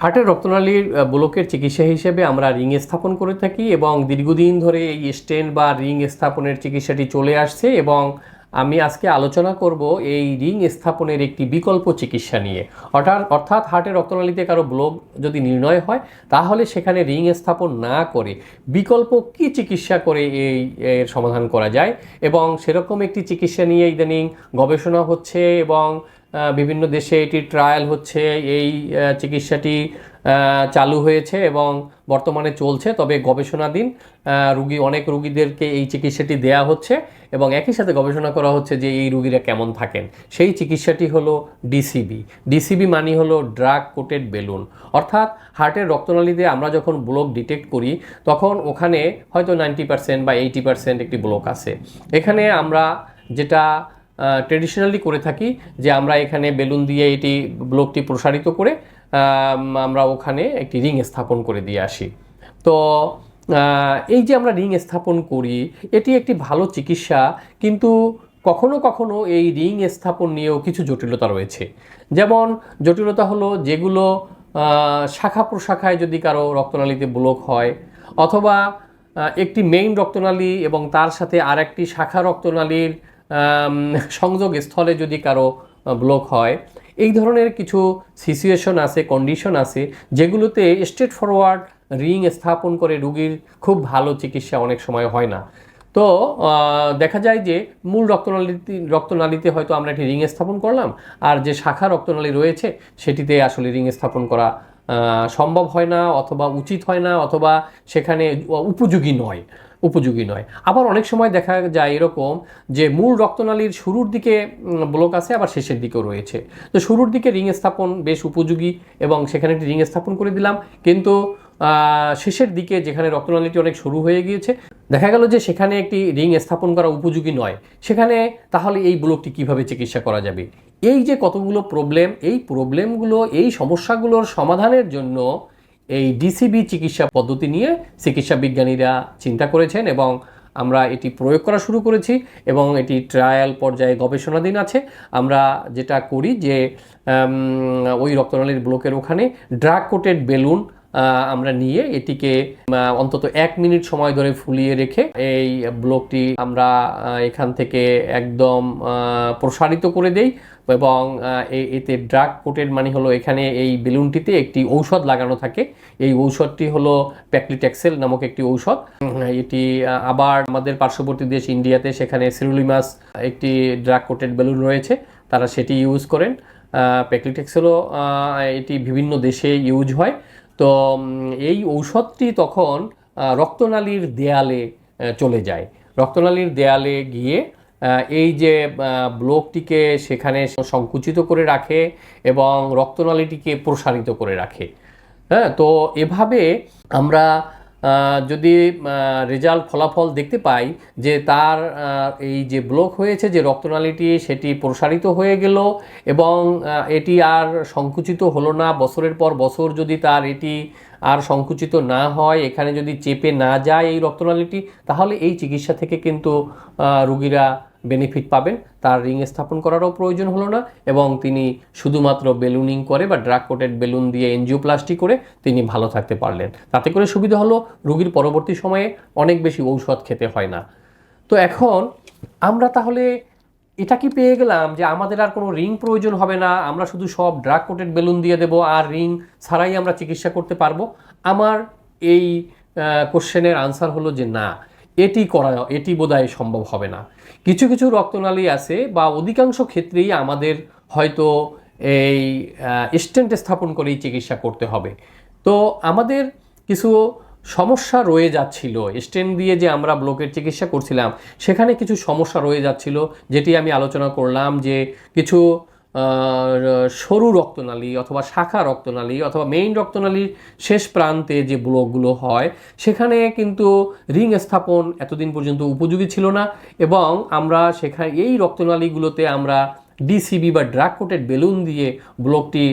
হার্টের রক্তনালীর ব্লকের চিকিৎসা হিসেবে আমরা রিং স্থাপন করে থাকি এবং দীর্ঘদিন ধরে এই স্টেন বা রিং স্থাপনের চিকিৎসাটি চলে আসছে এবং আমি আজকে আলোচনা করব এই রিং স্থাপনের একটি বিকল্প চিকিৎসা নিয়ে। অর্থাৎ অর্থাৎ হার্টের রক্তনালীতে কারও ব্লক যদি নির্ণয় হয়, তাহলে সেখানে রিং স্থাপন না করে বিকল্প কি চিকিৎসা করে এই, এর সমাধান করা যায়? এবং সেরকম একটি চিকিৎসা নিয়ে ইদানিং গবেষণা হচ্ছে এবং বিভিন্ন দেশে এটির ট্রায়াল হচ্ছে, এই চিকিৎসাটি চালু হয়েছে এবং বর্তমানে চলছে। তবে গবেষণাধীন রুগী, অনেক রুগীদেরকে এই চিকিৎসাটি দেয়া হচ্ছে এবং একই সাথে গবেষণা করা হচ্ছে যে এই রুগীরা কেমন থাকেন। সেই চিকিৎসাটি হলো ডিসিবি ডিসিবি মানে হলো ড্রাগ কোটেড বেলুন অর্থাৎ হার্টের রক্তনালীতে আমরা যখন ব্লক ডিটেক্ট করি, তখন ওখানে হয়তো নাইনটি পার্সেন্ট বা এইটি পার্সেন্ট একটি ব্লক আছে। এখানে আমরা যেটা ট্রেডিশনালি করে থাকি যে আমরা এখানে বেলুন দিয়ে এটি ব্লকটি প্রসারিত করে আমরা ওখানে একটি রিং স্থাপন করে দিয়ে আসি। তো এই যে আমরা রিং স্থাপন করি, এটি একটি ভালো চিকিৎসা, কিন্তু কখনো কখনো এই রিং স্থাপন নিয়েও কিছু জটিলতা রয়েছে। যেমন, জটিলতা হলো যেগুলো শাখা প্রশাখায় যদি কারও রক্তনালীতে ব্লক হয়, অথবা একটি মেইন রক্তনালী এবং তার সাথে আর একটি শাখা রক্তনালীর সংযোগ স্থলে যদি কারও ব্লক হয়, এই ধরনের কিছু সিচুয়েশন আছে কন্ডিশন আছে, যেগুলোতে স্ট্রেট ফরওয়ার্ড রিং স্থাপন করে রুগীর খুব ভালো চিকিৎসা অনেক সময় হয় না। তো দেখা যায় যে মূল রক্তনালীতে রক্তনালীতে হয়তো আমরা একটি রিং স্থাপন করলাম, আর যে শাখা রক্তনালী রয়েছে, সেটিতে আসলে রিং স্থাপন করা সম্ভব হয় না, অথবা উচিত হয় না, অথবা সেখানে উপযোগী নয়। উপযোগী নয়। আবার অনেক সময় দেখা যায় এরকম যে মূল রক্তনালীর শুরুর দিকে ব্লক আছে, আবার শেষের দিকেও রয়েছে। তো শুরুর দিকে রিং স্থাপন বেশ উপযোগী এবং সেখানে একটি রিং স্থাপন করে দিলাম। কিন্তু শেষের দিকে যেখানে রক্তনালীটি অনেক শুরু হয়ে গিয়েছে, দেখা গেল যে সেখানে একটি রিং স্থাপন করা উপযোগী নয়। সেখানে তাহলে এই ব্লকটি কীভাবে চিকিৎসা করা যাবে? এই যে কতগুলো প্রবলেম এই প্রবলেমগুলো এই সমস্যাগুলোর সমাধানের জন্য এই ডিসিবি চিকিৎসা পদ্ধতি নিয়ে চিকিৎসা বিজ্ঞানীরা চিন্তা করেছেন এবং আমরা এটি প্রয়োগ করা শুরু করেছি এবং এটি ট্রায়াল পর্যায়ে গবেষণাধীন আছে। আমরা যেটা করি যে ওই রক্তনালীর ব্লকের ওখানে ড্রাগ কোটেড বেলুন আমরা নিয়ে এটিকে অন্তত এক মিনিট সময় ধরে ফুলিয়ে রেখে এই ব্লকটি আমরা এখান থেকে একদম প্রসারিত করে দেই এবং এতে ড্রাগ কোটেড মানে হলো এখানে এই বেলুনটিতে একটি ঔষধ লাগানো থাকে। এই ঔষধটি হলো প্যাকলিট্যাক্সেল নামক একটি ঔষধ। এটি আবার আমাদের পার্শ্ববর্তী দেশ ইন্ডিয়াতে সেখানে সিরুলিমাস একটি ড্রাগ কোটেড বেলুন রয়েছে, তারা সেটি ইউজ করেন। প্যাকলিটেক্সেলও এটি বিভিন্ন দেশে ইউজ হয়। তো এই ঔষধটি তখন রক্তনালীর দেয়ালে চলে যায়। রক্তনালীর দেয়ালে গিয়ে এই যে ব্লকটিকে সেখানে সংকুচিত করে রাখে এবং রক্তনালীটিকে প্রসারিত করে রাখে। হ্যাঁ তো এভাবে আমরা যদি রেজাল্ট ফলাফল দেখতে পাই যে তার এই যে ব্লক হয়েছে, যে রক্তনালীটি সেটি প্রসারিত হয়ে গেল এবং এটি আর সংকুচিত হলো না। বছরের পর বছর যদি তার এটি আর সংকুচিত না হয়, এখানে যদি চেপে না যায় এই রক্তনালীটি, তাহলে এই চিকিৎসা থেকে কিন্তু রুগীরা বেনিফিট পাবেন। তার রিং স্থাপন করারও প্রয়োজন হলো না এবং তিনি শুধুমাত্র বেলুনিং করে বা ড্রাগ কোটেড বেলুন দিয়ে এনজিওপ্লাস্টি করে তিনি ভালো থাকতে পারলেন। তাতে করে সুবিধা হলো রুগীর পরবর্তী সময়ে অনেক বেশি ঔষধ খেতে হয় না। তো এখন আমরা তাহলে এটা কি পেয়ে গেলাম যে আমাদের আর কোনো রিং প্রয়োজন হবে না, আমরা শুধু সব ড্রাগ কোটেড বেলুন দিয়ে দেবো আর রিং ছাড়াই আমরা চিকিৎসা করতে পারব? আমার এই কোশ্চেনের আনসার হলো যে না। এটি করা, এটি বোধহয় সম্ভব হবে না। কিছু কিছু রক্তনালী আছে বা অধিকাংশ ক্ষেত্রেই আমাদের হয়তো এই স্টেন্ট স্থাপন করেই চিকিৎসা করতে হবে। তো আমাদের কিছু সমস্যা রয়ে যাচ্ছিল। স্টেন্ট দিয়ে যে আমরা ব্লকের চিকিৎসা করছিলাম, সেখানে কিছু সমস্যা রয়ে যাচ্ছিল, যেটি আমি আলোচনা করলাম যে কিছু সরু রক্তনালী অথবা শাখা রক্তনালী অথবা মেইন রক্তনালীর শেষ প্রান্তে যে ব্লকগুলো হয়, সেখানে কিন্তু রিং স্থাপন এতদিন পর্যন্ত উপযোগী ছিল না এবং আমরা সেখানে এই রক্তনালীগুলোতে আমরা ডিসিবি বা ড্রাগ কোটেড বেলুন দিয়ে ব্লকটি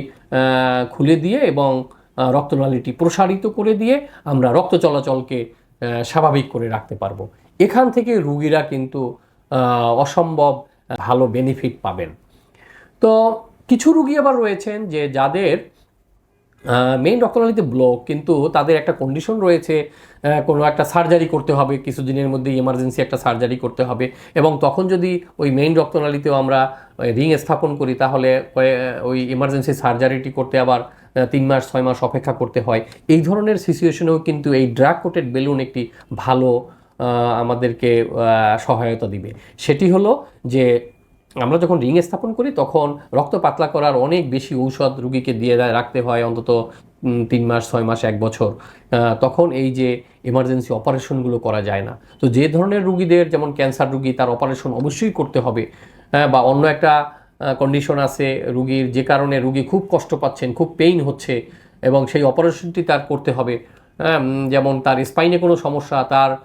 খুলে দিয়ে এবং রক্তনালীটি প্রসারিত করে দিয়ে আমরা রক্ত চলাচলকে স্বাভাবিক করে রাখতে পারব। এখান থেকে রুগীরা কিন্তু অসম্ভব ভালো বেনিফিট পাবেন। তো কিছু রুগী আবার রয়েছেন যে যাদের মেইন রক্তনালীতে ব্লক কিন্তু তাদের একটা কন্ডিশন রয়েছে কোনো একটা সার্জারি করতে হবে, কিছুদিনের মধ্যে ইমার্জেন্সি একটা সার্জারি করতে হবে। এবং তখন যদি ওই মেইন রক্তনালীতেও আমরা রিং স্থাপন করি, তাহলে ওই ইমার্জেন্সি সার্জারিটি করতে আবার তিন মাস, ছয় মাস অপেক্ষা করতে হয়। এই ধরনের সিচুয়েশনেও কিন্তু এই ড্রাগ কোটেড বেলুন একটি ভালো আমাদেরকে সহায়তা দিবে। সেটি হলো যে আমরা যখন রিং স্থাপন করি, তখন রক্ত পাতলা করার অনেক বেশি ঔষধ রুগীকে দিয়ে দেয়- রাখতে হয় অন্তত তিন মাস, ছয় মাস, এক বছর। তখন এই যে এমার্জেন্সি অপারেশনগুলো করা যায় না। তো যে ধরনের রুগীদের, যেমন ক্যান্সার রুগী, তার অপারেশন অবশ্যই করতে হবে। বা অন্য একটা কন্ডিশন আছে রুগীর, যে কারণে রুগী খুব কষ্ট পাচ্ছেন, খুব পেইন হচ্ছে, এবং সেই অপারেশনটি তার করতে হবে। যেমন তার স্পাইনে কোনো সমস্যা, তার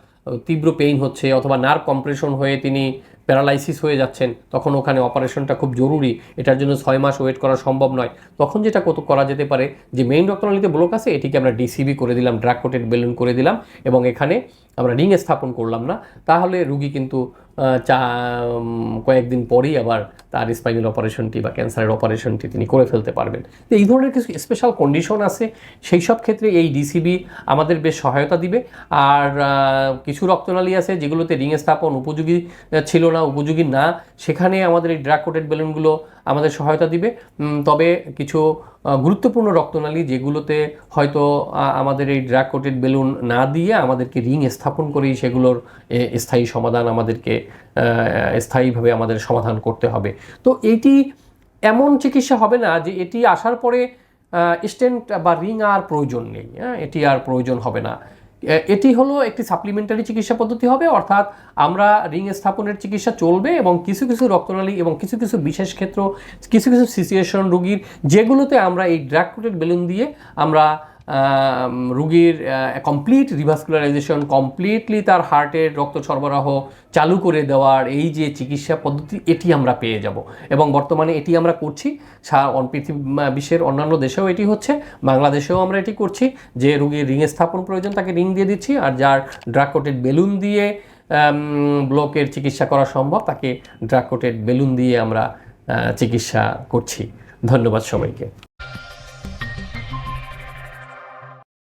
তীব্র পেইন হচ্ছে, অথবা নার্ভ কম্প্রেশন হয়ে তিনি প্যারালাইসিস হয়ে যাচ্ছেন, তখন ওখানে অপারেশনটা খুব জরুরি, এটার জন্য ছয় মাস ওয়েট করা সম্ভব নয়। তখন যেটা কত করা যেতে পারে, যে মেইন রক্তনালীতে ব্লক আছে, এটিকে আমরা ডিসিবি করে দিলাম ড্রাগ কোটেড বেলুন করে দিলাম, এবং এখানে আমরা রিং স্থাপন করলাম না। তাহলে রুগী কিন্তু চা কয়েকদিন পরেই আবার তার স্পাইনাল অপারেশনটি বা ক্যান্সারের অপারেশনটি তিনি করে ফেলতে পারবেন। তো এই ধরনের কিছু স্পেশাল কন্ডিশন আছে সেই সব ক্ষেত্রে এই ডিসিবি আমাদের বেশ সহায়তা দিবে। আর কিছু রক্তনালী আছে যেগুলোতে রিং স্থাপন উপযোগী ছিল না, উপযোগী না। সেখানে আমাদের এই ড্রাগ কোটেড বেলুনগুলো আমাদের সহায়তা দিবে। তবে কিছু গুরুত্বপূর্ণ রক্তনালী যেগুলোতে হয়তো আমাদের এই ড্রাগ কোটেড বেলুন না দিয়ে আমাদেরকে রিং স্থাপন করেই সেগুলোর স্থায়ী সমাধান আমাদেরকে স্থায়ীভাবে আমাদের সমাধান করতে হবে। তো এটি এমন চিকিৎসা হবে না যে এটি আসার পরে স্টেন্ট বা রিং আর প্রয়োজন নেই। হ্যাঁ এটি আর প্রয়োজন হবে না। এটি হলো একটি সাপ্লিমেন্টারি চিকিৎসা পদ্ধতি হবে অর্থাৎ আমরা রিং স্থাপনের চিকিৎসা চলবে এবং কিছু কিছু রক্তনালী এবং কিছু কিছু বিশেষ ক্ষেত্র কিছু কিছু সিচুয়েশন রুগীর যেগুলোতে আমরা এই ড্রাগ কোটেড বেলুন দিয়ে আমরা আম, রুগীর কমপ্লিট রিভাসকুলারাইজেশন কমপ্লিটলি তার হার্টের রক্ত সরবরাহ চালু করে দেওয়ার এই যে চিকিৎসা পদ্ধতি, এটি আমরা পেয়ে যাব। এবং বর্তমানে এটি আমরা করছি পৃথিবী বিশ্বের অন্যান্য দেশেও এটি হচ্ছে, বাংলাদেশেও আমরা এটি করছি, যে রুগীর রিং স্থাপন প্রয়োজন, তাকে রিং দিয়ে দিচ্ছি, আর যার ড্রাগ কোটেড বেলুন দিয়ে ব্লকের চিকিৎসা করা সম্ভব, তাকে ড্রাগ কোটেড বেলুন দিয়ে আমরা চিকিৎসা করছি। ধন্যবাদ সবাইকে।